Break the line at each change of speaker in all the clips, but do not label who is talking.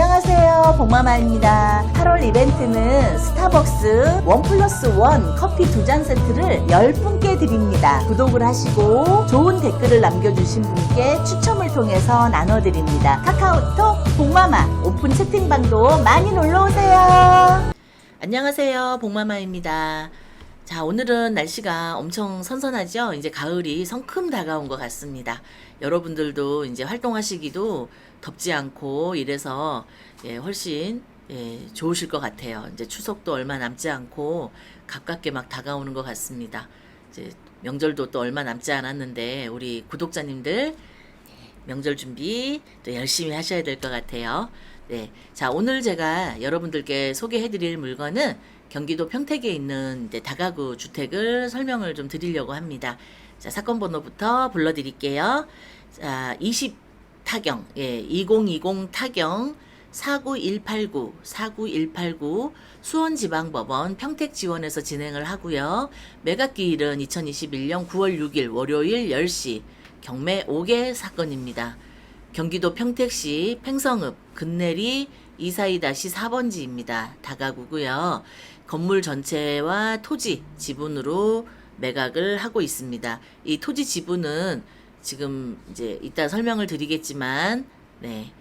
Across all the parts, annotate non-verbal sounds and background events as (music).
안녕하세요. 복마마입니다. 8월 이벤트는 스타벅스 원 플러스 원 커피 두 잔 세트를 10분께 드립니다. 구독을 하시고 좋은 댓글을 남겨주신 분께 추첨을 통해서 나눠드립니다. 카카오톡 복마마 오픈 채팅방도 많이 놀러오세요. 안녕하세요. 복마마입니다. 자, 오늘은 날씨가 엄청 선선하죠? 이제 가을이 성큼 다가온 것 같습니다. 여러분들도 이제 활동하시기도 덥지 않고 이래서 예, 훨씬 예, 좋으실 것 같아요. 이제 추석도 얼마 남지 않고 가깝게 막 다가오는 것 같습니다. 이제 명절도 또 얼마 남지 않았는데 우리 구독자님들 예, 명절 준비 또 열심히 하셔야 될 것 같아요. 네. 자, 오늘 제가 여러분들께 소개해 드릴 물건은 경기도 평택에 있는 이제 다가구 주택을 설명을 좀 드리려고 합니다. 자, 사건 번호부터 불러 드릴게요. 자, 20 타경, 예, 2020 타경 49189, 49189 수원지방법원 평택지원에서 진행을 하고요. 매각기일은 2021년 9월 6일 월요일 10시 경매 5개 사건입니다. 경기도 평택시 팽성읍 근내리 242-4번지입니다. 다가구고요. 건물 전체와 토지 지분으로 매각을 하고 있습니다. 이 토지 지분은 지금 이제 이따 설명을 드리겠지만 네.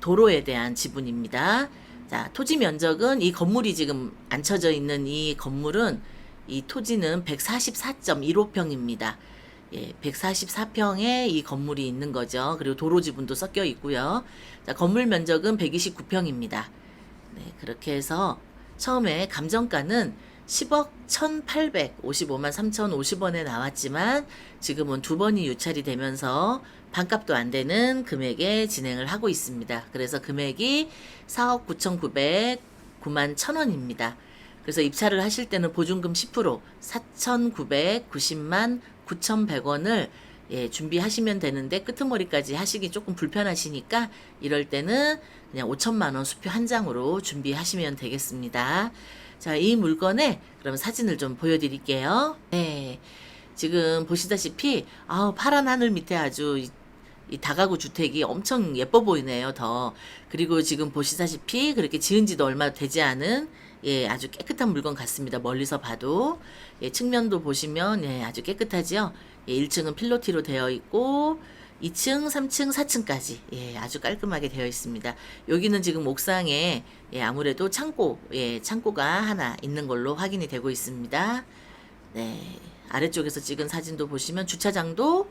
도로에 대한 지분입니다. 자, 토지 면적은 이 건물이 지금 앉혀져 있는 이 건물은 이 토지는 144.15평입니다. 예, 144평에 이 건물이 있는 거죠. 그리고 도로 지분도 섞여 있고요. 자, 건물 면적은 129평입니다. 네, 그렇게 해서 처음에 감정가는 10억 1,855만 3,050원에 나왔지만 지금은 두 번이 유찰이 되면서 반값도 안 되는 금액에 진행을 하고 있습니다. 그래서 금액이 4억 9,909만 1,000원입니다. 그래서 입찰을 하실 때는 보증금 10% 4,990만 9,100원을 예, 준비하시면 되는데 끄트머리까지 하시기 조금 불편하시니까 이럴 때는 그냥 5천만 원 수표 한 장으로 준비하시면 되겠습니다. 자, 이 물건에 그럼 사진을 좀 보여드릴게요. 네. 지금 보시다시피, 아우, 파란 하늘 밑에 아주 이, 이 다가구 주택이 엄청 예뻐 보이네요, 더. 그리고 지금 보시다시피 그렇게 지은 지도 얼마 되지 않은 예, 아주 깨끗한 물건 같습니다. 멀리서 봐도. 예, 측면도 보시면 예, 아주 깨끗하지요. 예, 1층은 필로티로 되어 있고 2층, 3층, 4층까지 예, 아주 깔끔하게 되어 있습니다. 여기는 지금 옥상에 예, 아무래도 창고, 예, 창고가 하나 있는 걸로 확인이 되고 있습니다. 네, 아래쪽에서 찍은 사진도 보시면 주차장도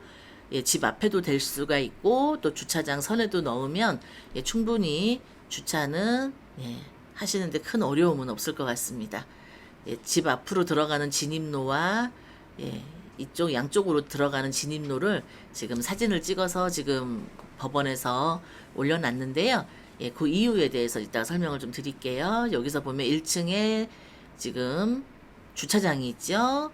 예, 집 앞에도 될 수가 있고 또 주차장 선에도 넣으면 예, 충분히 주차는 예, 하시는데 큰 어려움은 없을 것 같습니다. 예, 집 앞으로 들어가는 진입로와 예, 이쪽 양쪽으로 들어가는 진입로를 지금 사진을 찍어서 지금 법원에서 올려놨는데요. 예, 그 이유에 대해서 이따 설명을 좀 드릴게요. 여기서 보면 1층에 지금 주차장이 있죠.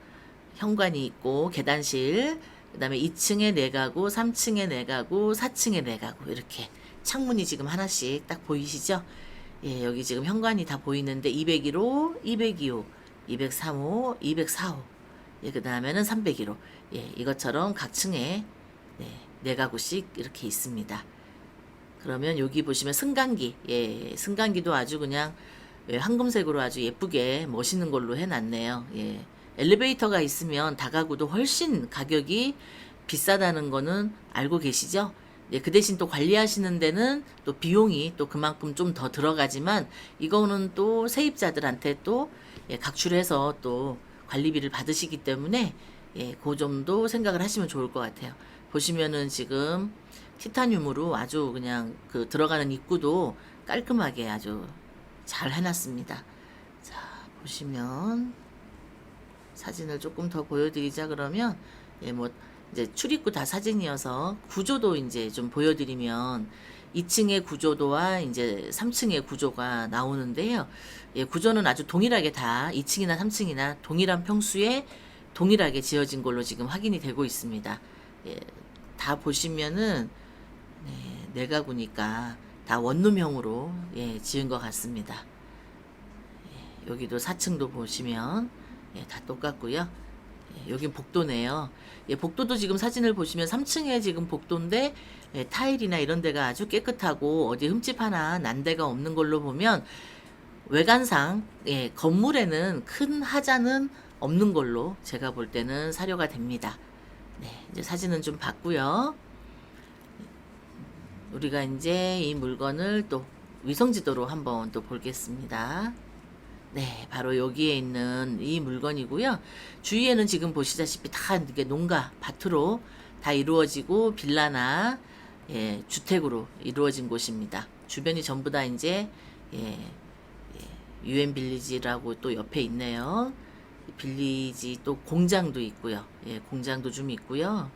현관이 있고 계단실, 그다음에 2층에 네 가구, 3층에 네 가구, 4층에 네 가구 이렇게 창문이 지금 하나씩 딱 보이시죠? 예, 여기 지금 현관이 다 보이는데 201호, 202호, 203호, 204호. 예, 그 다음에는 301호. 예, 이것처럼 각 층에 네, 네 가구씩 이렇게 있습니다. 그러면 여기 보시면 승강기. 예, 승강기도 아주 그냥 예, 황금색으로 아주 예쁘게 멋있는 걸로 해놨네요. 예. 엘리베이터가 있으면 다가구도 훨씬 가격이 비싸다는 거는 알고 계시죠? 예, 그 대신 또 관리하시는 데는 또 비용이 또 그만큼 좀 더 들어가지만 이거는 또 세입자들한테 또 예, 각출해서 또 관리비를 받으시기 때문에 예, 그 점도 생각을 하시면 좋을 것 같아요. 보시면은 지금 티타늄으로 아주 그냥 그 들어가는 입구도 깔끔하게 아주 잘 해놨습니다. 자, 보시면 사진을 조금 더 보여드리자 그러면 예, 뭐 이제 출입구 다 사진이어서 구조도 이제 좀 보여드리면 2층의 구조도와 이제 3층의 구조가 나오는데요. 예, 구조는 아주 동일하게 다 2층이나 3층이나 동일한 평수에 동일하게 지어진 걸로 지금 확인이 되고 있습니다. 예, 다 보시면은 네, 네 가구니까 다 원룸형으로 예, 지은 것 같습니다. 예, 여기도 4층도 보시면 예, 다 똑같고요. 예, 여긴 복도네요. 예, 복도도 지금 사진을 보시면 3층에 지금 복도인데 예, 타일이나 이런 데가 아주 깨끗하고 어디 흠집 하나 난 데가 없는 걸로 보면 외관상 예, 건물에는 큰 하자는 없는 걸로 제가 볼 때는 사료가 됩니다. 네, 이제 사진은 좀 봤고요. 우리가 이제 이 물건을 또 위성지도로 한번 또 보겠습니다. 네, 바로 여기에 있는 이 물건이고요. 주위에는 지금 보시다시피 다 이게 농가, 밭으로 다 이루어지고 빌라나 예, 주택으로 이루어진 곳입니다. 주변이 전부 다 이제 예, 유엔 빌리지라고 또 옆에 있네요. 빌리지 또 공장도 있고요. 예, 공장도 좀 있고요.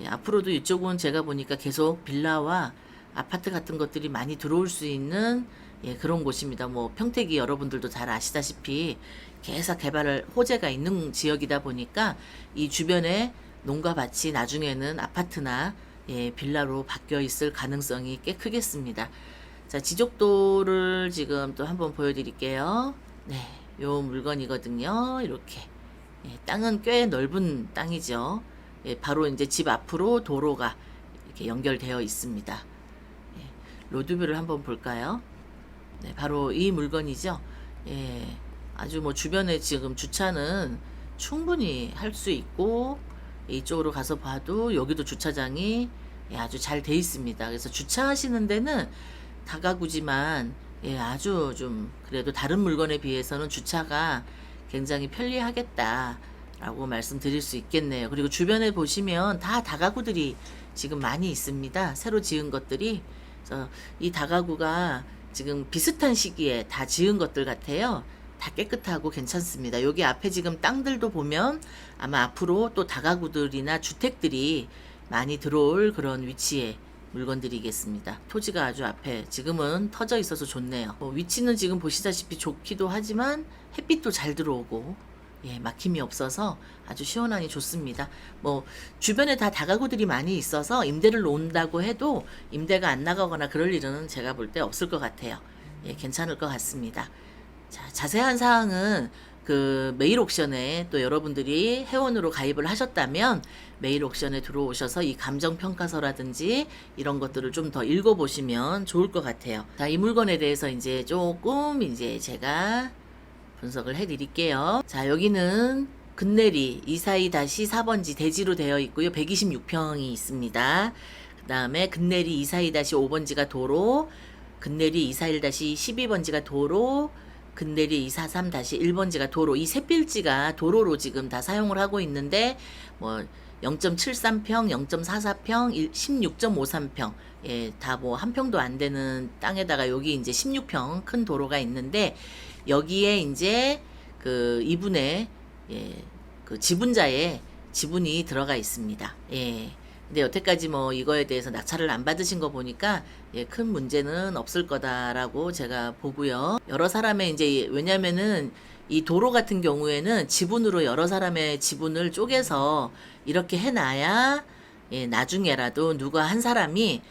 예, 앞으로도 이쪽은 제가 보니까 계속 빌라와 아파트 같은 것들이 많이 들어올 수 있는 예, 그런 곳입니다. 뭐 평택이 여러분들도 잘 아시다시피 계속 개발을 호재가 있는 지역이다 보니까 이 주변에 농가 밭이 나중에는 아파트나 예, 빌라로 바뀌어 있을 가능성이 꽤 크겠습니다. 자, 지적도를 지금 또 한번 보여드릴게요. 네, 요 물건이거든요. 이렇게. 예, 땅은 꽤 넓은 땅이죠. 예, 바로 이제 집 앞으로 도로가 이렇게 연결되어 있습니다. 예, 로드뷰를 한번 볼까요? 네, 바로 이 물건이죠. 예, 아주 뭐 주변에 지금 주차는 충분히 할 수 있고 이쪽으로 가서 봐도 여기도 주차장이 예, 아주 잘 돼 있습니다. 그래서 주차하시는 데는 다가구지만 예, 아주 좀 그래도 다른 물건에 비해서는 주차가 굉장히 편리하겠다라고 말씀드릴 수 있겠네요. 그리고 주변에 보시면 다 다가구들이 지금 많이 있습니다. 새로 지은 것들이 그래서 이 다가구가 지금 비슷한 시기에 다 지은 것들 같아요. 다 깨끗하고 괜찮습니다. 여기 앞에 지금 땅들도 보면 아마 앞으로 또 다가구들이나 주택들이 많이 들어올 그런 위치에 물건들이겠습니다. 토지가 아주 앞에 지금은 터져 있어서 좋네요. 뭐 위치는 지금 보시다시피 좋기도 하지만 햇빛도 잘 들어오고 예, 막힘이 없어서 아주 시원하니 좋습니다. 뭐 주변에 다 다가구들이 많이 있어서 임대를 놓는다고 해도 임대가 안 나가거나 그럴 일은 제가 볼 때 없을 것 같아요. 예, 괜찮을 것 같습니다. 자, 자세한 사항은 그 메일 옥션에 또 여러분들이 회원으로 가입을 하셨다면 메일 옥션에 들어오셔서 이 감정 평가서라든지 이런 것들을 좀 더 읽어 보시면 좋을 것 같아요. 자, 이 물건에 대해서 이제 조금 이제 제가 분석을 해 드릴게요. 자, 여기는 근내리 242-4번지 대지로 되어 있고요. 126평이 있습니다. 그 다음에 근내리 242-5번지가 도로, 근내리 241-12번지가 도로, 근내리 243-1번지가 도로 이 세 필지가 도로로 지금 다 사용을 하고 있는데 뭐 0.73평, 0.44평, 16.53평 예, 다 뭐 한 평도 안 되는 땅에다가 여기 이제 16평 큰 도로가 있는데 여기에 이제 그 이분의 예, 그 지분자의 지분이 들어가 있습니다. 예. 근데 여태까지 뭐 이거에 대해서 낙찰을 안 받으신 거 보니까 예, 큰 문제는 없을 거다라고 제가 보고요. 여러 사람의 이제 왜냐면은 이 도로 같은 경우에는 지분으로 여러 사람의 지분을 쪼개서 이렇게 해놔야 예, 나중에라도 누가 한 사람이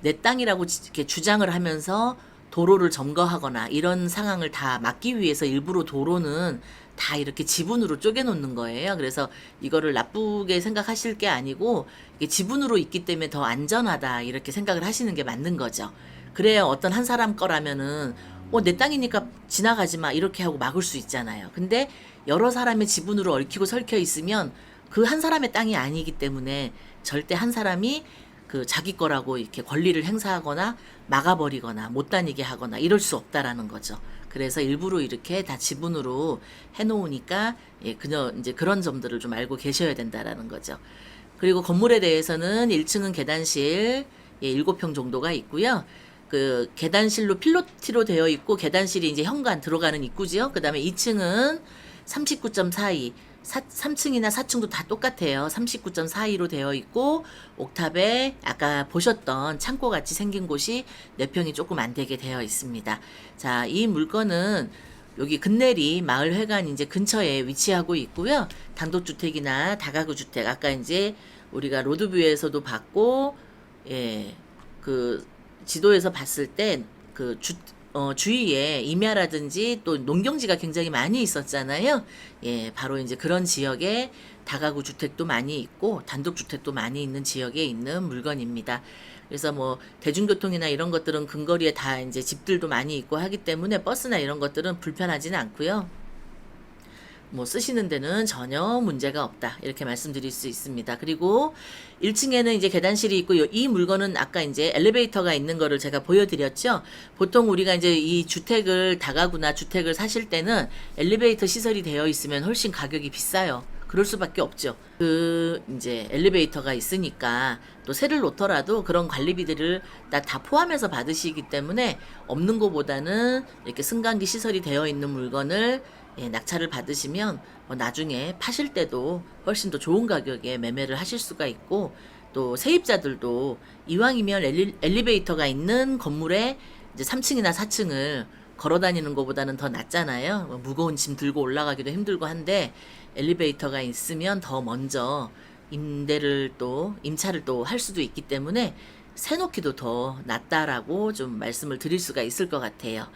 내 땅이라고 지- 이렇게 주장을 하면서 도로를 점거하거나 이런 상황을 다 막기 위해서 일부러 도로는 다 이렇게 지분으로 쪼개놓는 거예요. 그래서 이거를 나쁘게 생각하실 게 아니고 지분으로 있기 때문에 더 안전하다 이렇게 생각을 하시는 게 맞는 거죠. 그래야 어떤 한 사람 거라면은 어, 내 땅이니까 지나가지 마 이렇게 하고 막을 수 있잖아요. 근데 여러 사람의 지분으로 얽히고 설켜 있으면 그 한 사람의 땅이 아니기 때문에 절대 한 사람이 그 자기 거라고 이렇게 권리를 행사하거나 막아버리거나 못 다니게 하거나 이럴 수 없다라는 거죠. 그래서 일부러 이렇게 다 지분으로 해놓으니까 예, 그저 이제 그런 점들을 좀 알고 계셔야 된다라는 거죠. 그리고 건물에 대해서는 1층은 계단실 예, 7평 정도가 있고요. 그 계단실로 필로티로 되어 있고 계단실이 이제 현관 들어가는 입구지요. 그다음에 2층은 39.42 사, 3층이나 4층도 다 똑같아요. 39.42로 되어 있고 옥탑에 아까 보셨던 창고 같이 생긴 곳이 네 평이 조금 안 되게 되어 있습니다. 자, 이 물건은 여기 근내리 마을회관 이제 근처에 위치하고 있고요. 단독주택이나 다가구 주택 아까 이제 우리가 로드뷰에서도 봤고 예, 그 지도에서 봤을 때 그 주 어, 주위에 임야라든지 또 농경지가 굉장히 많이 있었잖아요. 예, 바로 이제 그런 지역에 다가구 주택도 많이 있고 단독 주택도 많이 있는 지역에 있는 물건입니다. 그래서 뭐 대중교통이나 이런 것들은 근거리에 다 이제 집들도 많이 있고 하기 때문에 버스나 이런 것들은 불편하지는 않고요. 뭐 쓰시는 데는 전혀 문제가 없다. 이렇게 말씀드릴 수 있습니다. 그리고 1층에는 이제 계단실이 있고 요- 이 물건은 아까 이제 엘리베이터가 있는 거를 제가 보여드렸죠. 보통 우리가 이제 이 주택을 다가구나 주택을 사실 때는 엘리베이터 시설이 되어 있으면 훨씬 가격이 비싸요. 그럴 수밖에 없죠. 그 이제 엘리베이터가 있으니까 또 세를 놓더라도 그런 관리비들을 다, 다 포함해서 받으시기 때문에 없는 것보다는 이렇게 승강기 시설이 되어 있는 물건을 예, 낙찰을 받으시면 뭐 나중에 파실 때도 훨씬 더 좋은 가격에 매매를 하실 수가 있고 또 세입자들도 이왕이면 엘리, 엘리베이터가 있는 건물에 이제 3층이나 4층을 걸어 다니는 것보다는 더 낫잖아요. 뭐 무거운 짐 들고 올라가기도 힘들고 한데 엘리베이터가 있으면 더 먼저 임대를 또 임차를 또 할 수도 있기 때문에 세놓기도 더 낫다라고 좀 말씀을 드릴 수가 있을 것 같아요.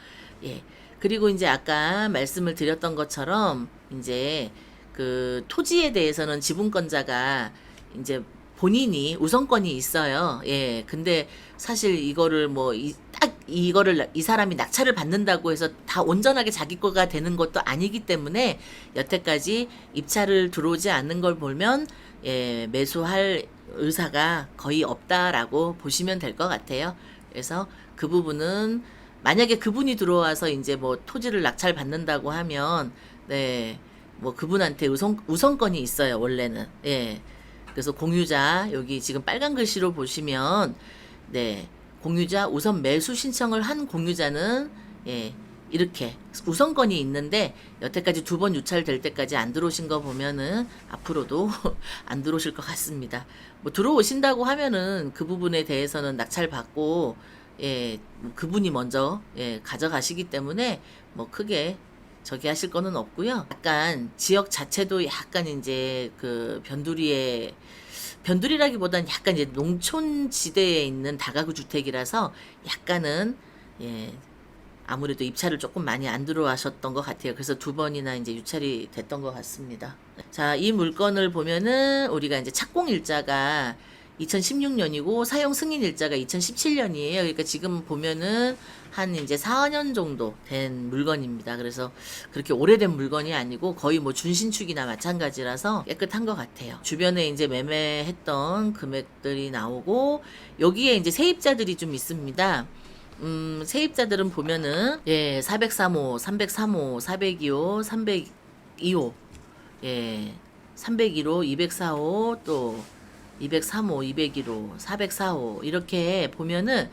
예. 그리고 이제 아까 말씀을 드렸던 것처럼 이제 그 토지에 대해서는 지분권자가 이제 본인이 우선권이 있어요. 예. 근데 사실 이거를 뭐 딱 이거를 이 사람이 낙찰을 받는다고 해서 다 온전하게 자기 거가 되는 것도 아니기 때문에 여태까지 입찰을 들어오지 않는 걸 보면 예, 매수할 의사가 거의 없다라고 보시면 될 것 같아요. 그래서 그 부분은 만약에 그분이 들어와서 이제 뭐 토지를 낙찰 받는다고 하면 네. 뭐 그분한테 우선 우선권이 있어요, 원래는. 예. 그래서 공유자 여기 지금 빨간 글씨로 보시면 네. 공유자 우선 매수 신청을 한 공유자는 예. 이렇게 우선권이 있는데 여태까지 두 번 유찰될 때까지 안 들어오신 거 보면은 앞으로도 (laughs) 안 들어오실 것 같습니다. 뭐 들어오신다고 하면은 그 부분에 대해서는 낙찰 받고 예, 뭐 그분이 먼저 예, 가져가시기 때문에 뭐 크게 저기 하실 거는 없고요. 약간 지역 자체도 약간 이제 그 변두리에 변두리라기보다는 약간 이제 농촌 지대에 있는 다가구 주택이라서 약간은 예, 아무래도 입찰을 조금 많이 안 들어와셨던 것 같아요. 그래서 두 번이나 이제 유찰이 됐던 것 같습니다. 자, 이 물건을 보면은 우리가 이제 착공 일자가 2016년이고 사용 승인 일자가 2017년이에요. 그러니까 지금 보면은 한 이제 4년 정도 된 물건입니다. 그래서 그렇게 오래된 물건이 아니고 거의 뭐 준신축이나 마찬가지라서 깨끗한 것 같아요. 주변에 이제 매매했던 금액들이 나오고 여기에 이제 세입자들이 좀 있습니다. 음, 세입자들은 보면은 예, 403호, 303호, 402호, 302호, 예, 301호, 204호, 또 203호, 201호, 404호 이렇게 보면은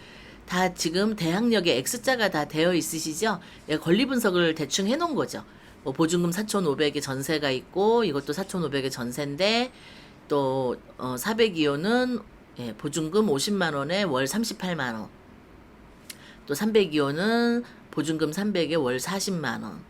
다 지금 대항력에 X자가 다 되어 있으시죠? 예, 권리 분석을 대충 해놓은 거죠. 뭐 보증금 4,500의 전세가 있고 이것도 4,500의 전세인데 또 어, 402호는 예, 보증금 50만 원에 월 38만 원. 또 302호는 보증금 300에 월 40만 원.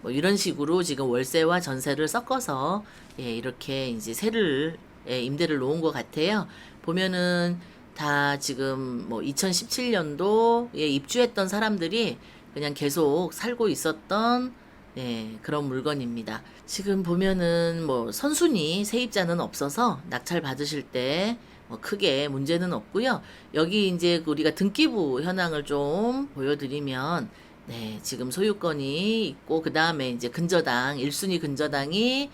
뭐 이런 식으로 지금 월세와 전세를 섞어서 예, 이렇게 이제 세를 예, 임대를 놓은 것 같아요. 보면은 다 지금 뭐 2017년도에 입주했던 사람들이 그냥 계속 살고 있었던 예, 그런 물건입니다. 지금 보면은 뭐 선순위 세입자는 없어서 낙찰 받으실 때 뭐 크게 문제는 없고요. 여기 이제 우리가 등기부 현황을 좀 보여드리면 네, 지금 소유권이 있고 그 다음에 이제 근저당 1순위 근저당이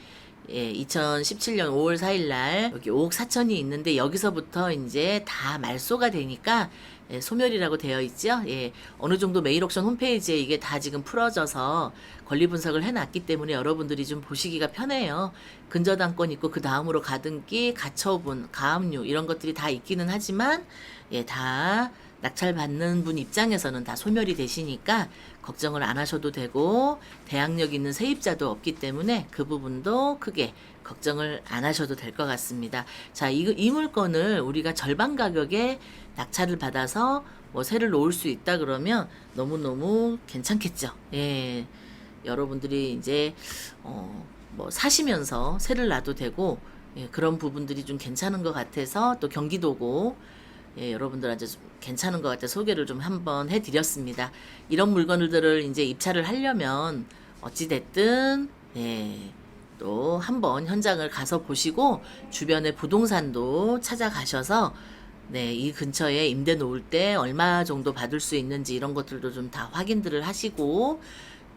예, 2017년 5월 4일 날 여기 5억 4천이 있는데 여기서부터 이제 다 말소가 되니까 예, 소멸이라고 되어 있죠. 예, 어느 정도 메일 옥션 홈페이지에 이게 다 지금 풀어져서 권리 분석을 해놨기 때문에 여러분들이 좀 보시기가 편해요. 근저당권 있고 그 다음으로 가등기, 가처분, 가압류 이런 것들이 다 있기는 하지만 예, 다 낙찰 받는 분 입장에서는 다 소멸이 되시니까 걱정을 안 하셔도 되고 대항력 있는 세입자도 없기 때문에 그 부분도 크게 걱정을 안 하셔도 될 것 같습니다. 자, 이, 이 물건을 우리가 절반 가격에 낙찰을 받아서 뭐 세를 놓을 수 있다 그러면 너무너무 괜찮겠죠. 예. 여러분들이 이제 어, 뭐 사시면서 세를 놔도 되고 예, 그런 부분들이 좀 괜찮은 것 같아서 또 경기도고 예, 여러분들한테 좀 괜찮은 것 같아 소개를 좀 한번 해드렸습니다. 이런 물건들을 이제 입찰을 하려면 어찌 됐든 예, 또 한번 현장을 가서 보시고 주변의 부동산도 찾아가셔서 네, 이 근처에 임대 놓을 때 얼마 정도 받을 수 있는지 이런 것들도 좀 다 확인들을 하시고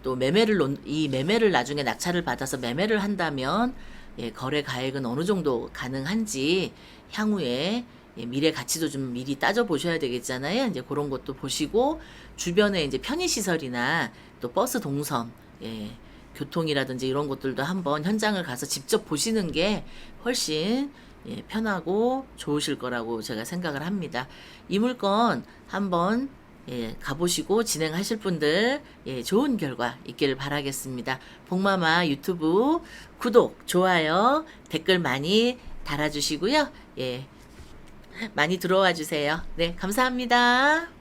또 매매를 놓- 이 매매를 나중에 낙찰을 받아서 매매를 한다면 예, 거래 가액은 어느 정도 가능한지 향후에 예, 미래 가치도 좀 미리 따져 보셔야 되겠잖아요. 이제 그런 것도 보시고 주변에 이제 편의 시설이나 또 버스 동선, 예, 교통이라든지 이런 것들도 한번 현장을 가서 직접 보시는 게 훨씬 예, 편하고 좋으실 거라고 제가 생각을 합니다. 이 물건 한번 예, 가보시고 진행하실 분들 예, 좋은 결과 있기를 바라겠습니다. 복마마 유튜브 구독, 좋아요, 댓글 많이 달아주시고요. 예, 많이 들어와 주세요. 네, 감사합니다.